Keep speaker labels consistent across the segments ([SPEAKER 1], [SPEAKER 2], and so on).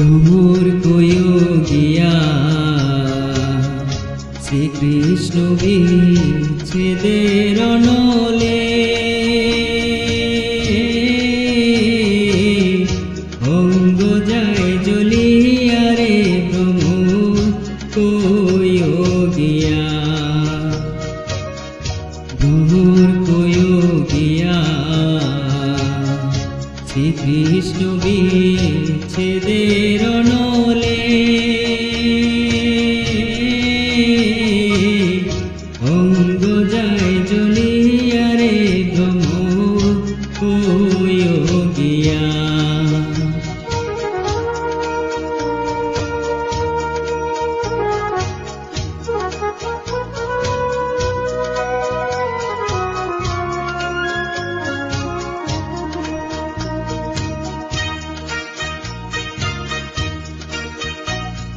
[SPEAKER 1] ভ্রমর কয়ো গিয়া। শ্রীকৃষ্ণ বিচ্ছেদের নলে অঙ্গ যায় জ্বলিয়া রে ভ্রমর কয়ো বিচ্ছেদের নলে।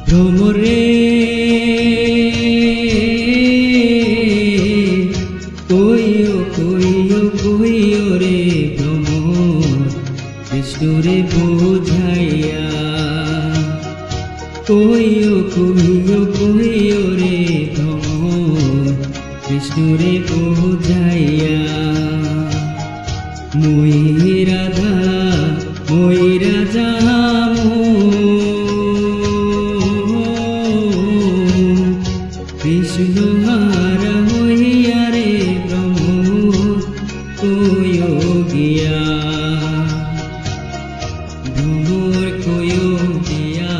[SPEAKER 1] ভ্রমরে কইও কইও কইও রে ভ্রমর কৃষ্ণরে বোঝাইয়া। কইও কইও কইও রে ভ্রমর কৃষ্ণরে বোঝাইয়া। মই রাধা, মই রাজা কয়ো গিয়া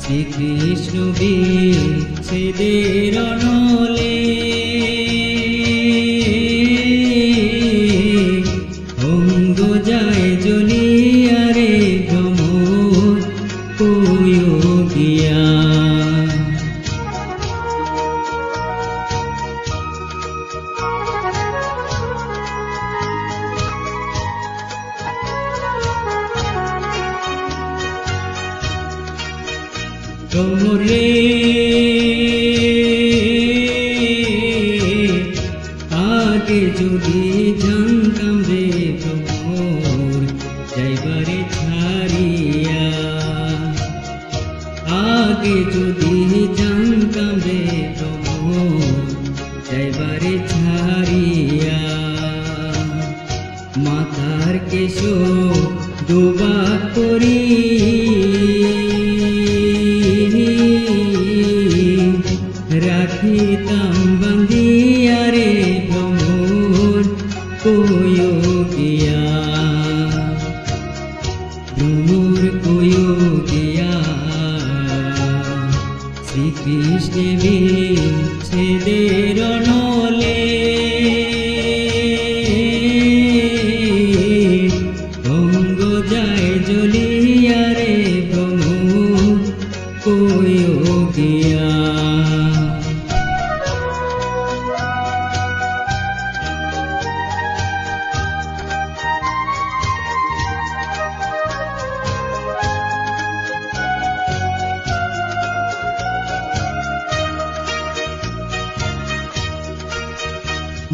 [SPEAKER 1] শ্রীকৃষ্ণ বিচ্ছেদের নলে অঙ্গ যায় জ্বলিয়া রে গিয়া তোমরে আগে যদি জানতাম রে তোমর যাইবারে ছাড়িয়া। আগে যদি জানতাম রে তোমর যাইবারে ছাড়িয়া। মাথার কেশো ডোবা করি। রাখিতাম বন্দিয়া রে ভ্রমর কয়ো গিয়া। ভ্রমর গিয়া। শ্রীকৃষ্ণ বিচ্ছেদের নলে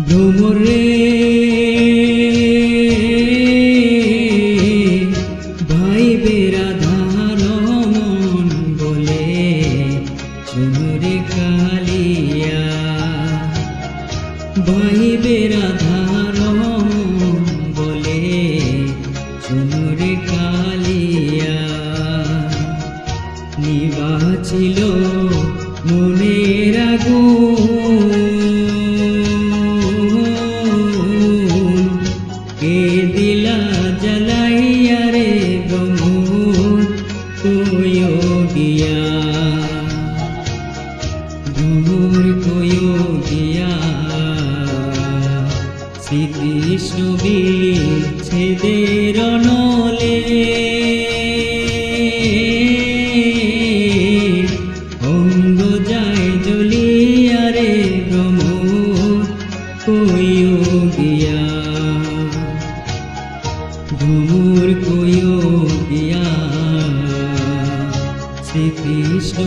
[SPEAKER 1] ভ্রমরে ভাই বেরাধার মন বলে শুনুরে কালিয়া। ভাই বেরাধার মন বলে শুনুরে কালিয়া। নিবাছিল মনের আগুন। শ্রীকৃষ্ণ বিচ্ছেদের নলে। অঙ্গ যায় জ্বলিয়া রে ভ্রমর কয়ো গিয়া ভ্রমর কয়ো গিয়া শ্রীকৃষ্ণ